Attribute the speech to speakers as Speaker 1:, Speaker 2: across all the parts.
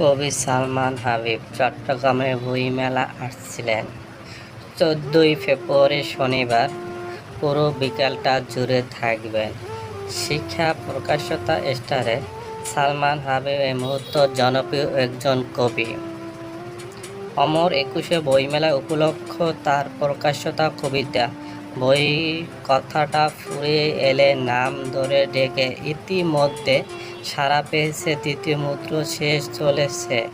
Speaker 1: কবি সালমান হাবিব চট্টগ্রামে বইমেলা আসছিলেন। চোদ্দোই ফেব্রুয়ারি শনিবার পুরো বিকালটা জুড়ে থাকবেন। শিক্ষা প্রকাশ্যতা স্টারে সালমান হাবিব এই মুহূর্ত জনপ্রিয় একজন কবি। অমর একুশে বইমেলা উপলক্ষ তার প্রকাশ্যতা কবিতা বই কথাটা ফুরে এলে নাম ধরে ডেকে। ইতিমধ্যে সারা পেয়েছে তৃতীয় মুদ্র, শেষ চলেছে।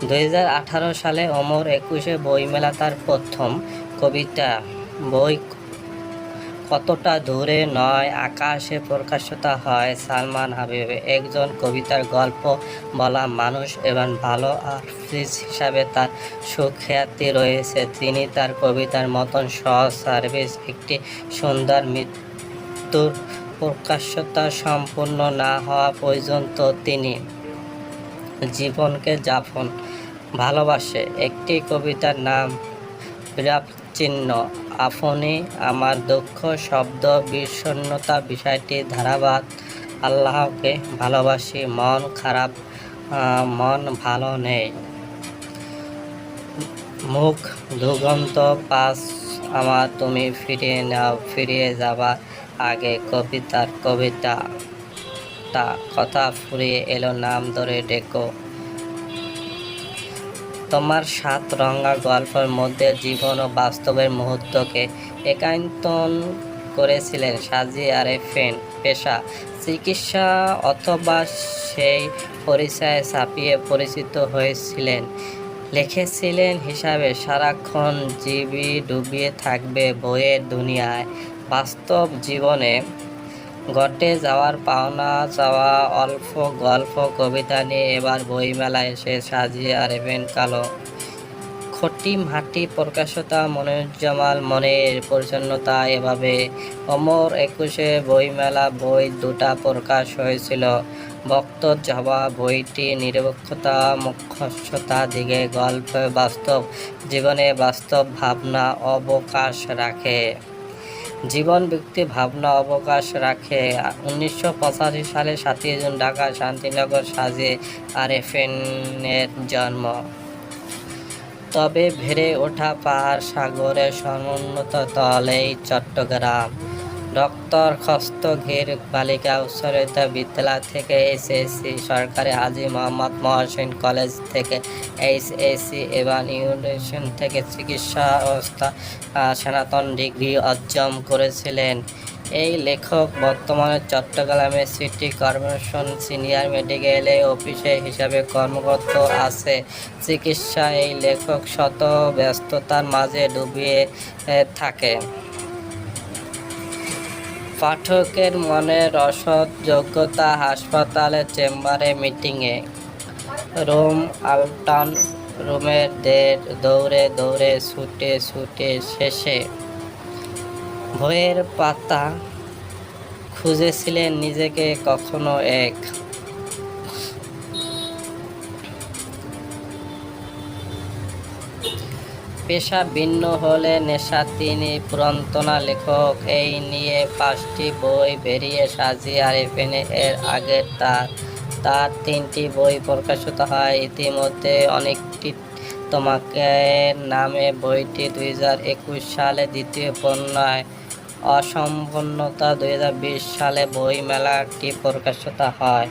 Speaker 1: দু হাজার আঠারো সালে অমর একুশে বইমেলা তার প্রথম কবিতা। বই কতটা দূরে নয়, আকাশে প্রকাশিত হয় সালমান হাবিব। একজন কবিতার গল্প বলা মানুষ এবং ভালো আর্টিস্ট হিসাবে তার সুখ্যাতি রয়েছে। তিনি তার কবিতার মতন সহজ সার্ভিস একটি সুন্দর মৃত্যুর প্রকাশ্যতা সম্পূর্ণ না হওয়া পর্যন্ত তিনি জীবনকে যাপন ভালোবাসে। একটি কবিতার নাম বিরাট চিহ্ন। আপনি আমার দুঃখ, শব্দ, বিষণ্ণতা বিষয়টি ধারাবাদ আল্লাহকে ভালোবাসি, মন খারাপ মন ভালো নেই। মুখ দুগন্ত পাস আমার তুমি ফিরিয়ে নাও, ফিরিয়ে যাবার আগে কবিতার কবিতা। তা কথা ফুরিয়ে এলো, নাম ধরে ডেকো। তোমার সাত রঙা গল্পের মধ্যে জীবন ও বাস্তবের মুহূর্তকে একান্তন করেছিলেন সাজি আরেফেন পেশা। চিকিৎসা অথবা সেই পরিচয়ে ছাপিয়ে পরিচিত হয়েছিলেন। লিখেছিলেন হিসাবে, সারাক্ষণ জীবী ডুবিয়ে থাকবে বইয়ের দুনিয়ায়। বাস্তব জীবনে ঘটে যাওয়ার পাওনা চাওয়া, অল্প গল্প, কবিতা নিয়ে এবার বইমেলা এসে সাজিয়ে আরেবেন কালো। খটি মাটি, প্রকাশতা মনিরুজ্জামাল মনের পরিচ্ছন্নতা এভাবে। অমর একুশে বইমেলা, বই দুটা প্রকাশ হয়েছিল। ভক্ত জবা বইটি নিরপেক্ষতা মুখ্যতা দিকে গল্প বাস্তব, জীবনে বাস্তব ভাবনা অবকাশ রাখে। জীবন ব্যক্তি ভাবনা অবকাশ রাখে। উনিশশো পঁচাশি সালে সাতই জুন ঢাকা শান্তিনগর সাজে আরেফেনের জন্ম। তবে ভেড়ে ওঠা পাহাড় সাগরের সমুন্নত তলেই চট্টগ্রাম। ডক্টর খস্তগীর বালিকা উচ্চরিত বিদ্যালয় থেকে এসএসসি সরকারি হাজী মোহাম্মদ মহসিন কলেজ থেকে এইচএসসি এবং ইউনিভার্সিটি থেকে চিকিৎসা আহ, স্নাতন ডিগ্রি অর্জন করেছিলেন। এই লেখক বর্তমানে চট্টগ্রামে সিটি কর্পোরেশন সিনিয়র মেডিকেল অফিসে হিসাবে কর্মরত আছে। চিকিৎসা এই লেখক শত ব্যস্ততার মাঝে ডুবিয়ে থাকে। পাঠকের মনে রসদ যোগ্যতা হাসপাতালের চেম্বারে মিটিংয়ে। রোম আলটান রুমের দের দৌড়ে দৌড়ে, ছুটে ছুটে শেষে বইয়ের পাতা খুঁজেছিলেন নিজেকে কখনো এক। পেশা ভিন্ন হলে নেশা তিনি পুরন্তনা লেখক। এই নিয়ে পাঁচটি বই বেরিয়ে সাজিয়ে আরিফিনে এর আগে তার। তার তিনটি বই প্রকাশিত হয়। ইতিমধ্যে অনেকটি তোমাকে নামে বইটি দুই হাজার একুশ সালে দ্বিতীয় পণ্যায় অসম্পূর্ণতা দুই হাজার বিশ সালে বই মেলাটি প্রকাশিত হয়।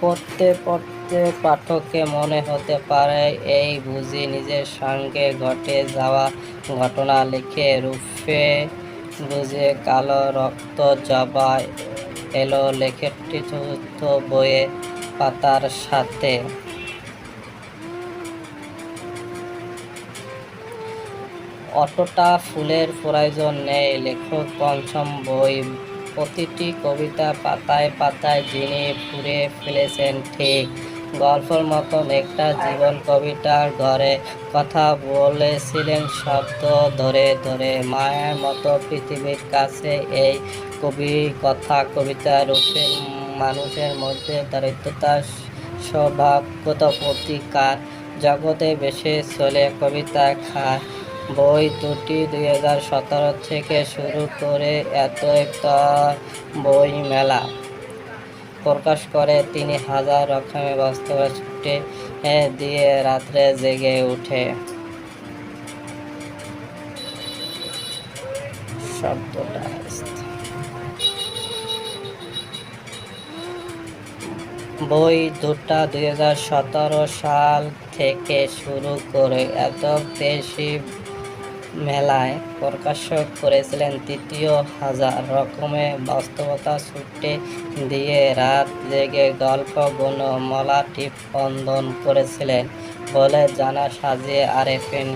Speaker 1: পড়তে পড়তে পাঠককে মনে হতে পারে, এই বুঝি নিজের সঙ্গে ঘটে যাওয়া ঘটনা লিখে রূপে বুঝে কালো রক্ত জবা এলো লেখকটি চতুর্থ বইয়ে পাতার সাথে। অতটা ফুলের প্রয়োজন নেই, লেখক পঞ্চম বই। প্রতিটি কবিতা পাতায় পাতায় যিনি ফুরে ফেলেছেন ঠিক গল্পের মতন একটা জীবন কবিতার ঘরে কথা বলেছিলেন শব্দ ধরে ধরে। মায়ের মতো পৃথিবীর কাছে এই কবি কথা কবিতা রূপে মানুষের মধ্যে দারিদ্রতা সৌভাগ্যত প্রতিকার জগতে বেশি চলে কবিতা খায় বই দুটি দুই হাজার সতেরো থেকে শুরু করে এত একটা বই মেলা প্রকাশ করে, তিনি হাজার রকমের বাস্তবে ছুটে দিয়ে রাত্রে জেগে উঠে। বই দুটা দুই হাজার সতেরো সাল থেকে শুরু করে, এত বেশি মেলায় প্রকাশক করেছিলেন তৃতীয় হাজার রকমের বাস্তবতা ছুটে দিয়ে রাত জেগে গল্প গুণ মলাটি বন্ধন করেছিলেন বলে জানা সাজিয়ে আরেফিন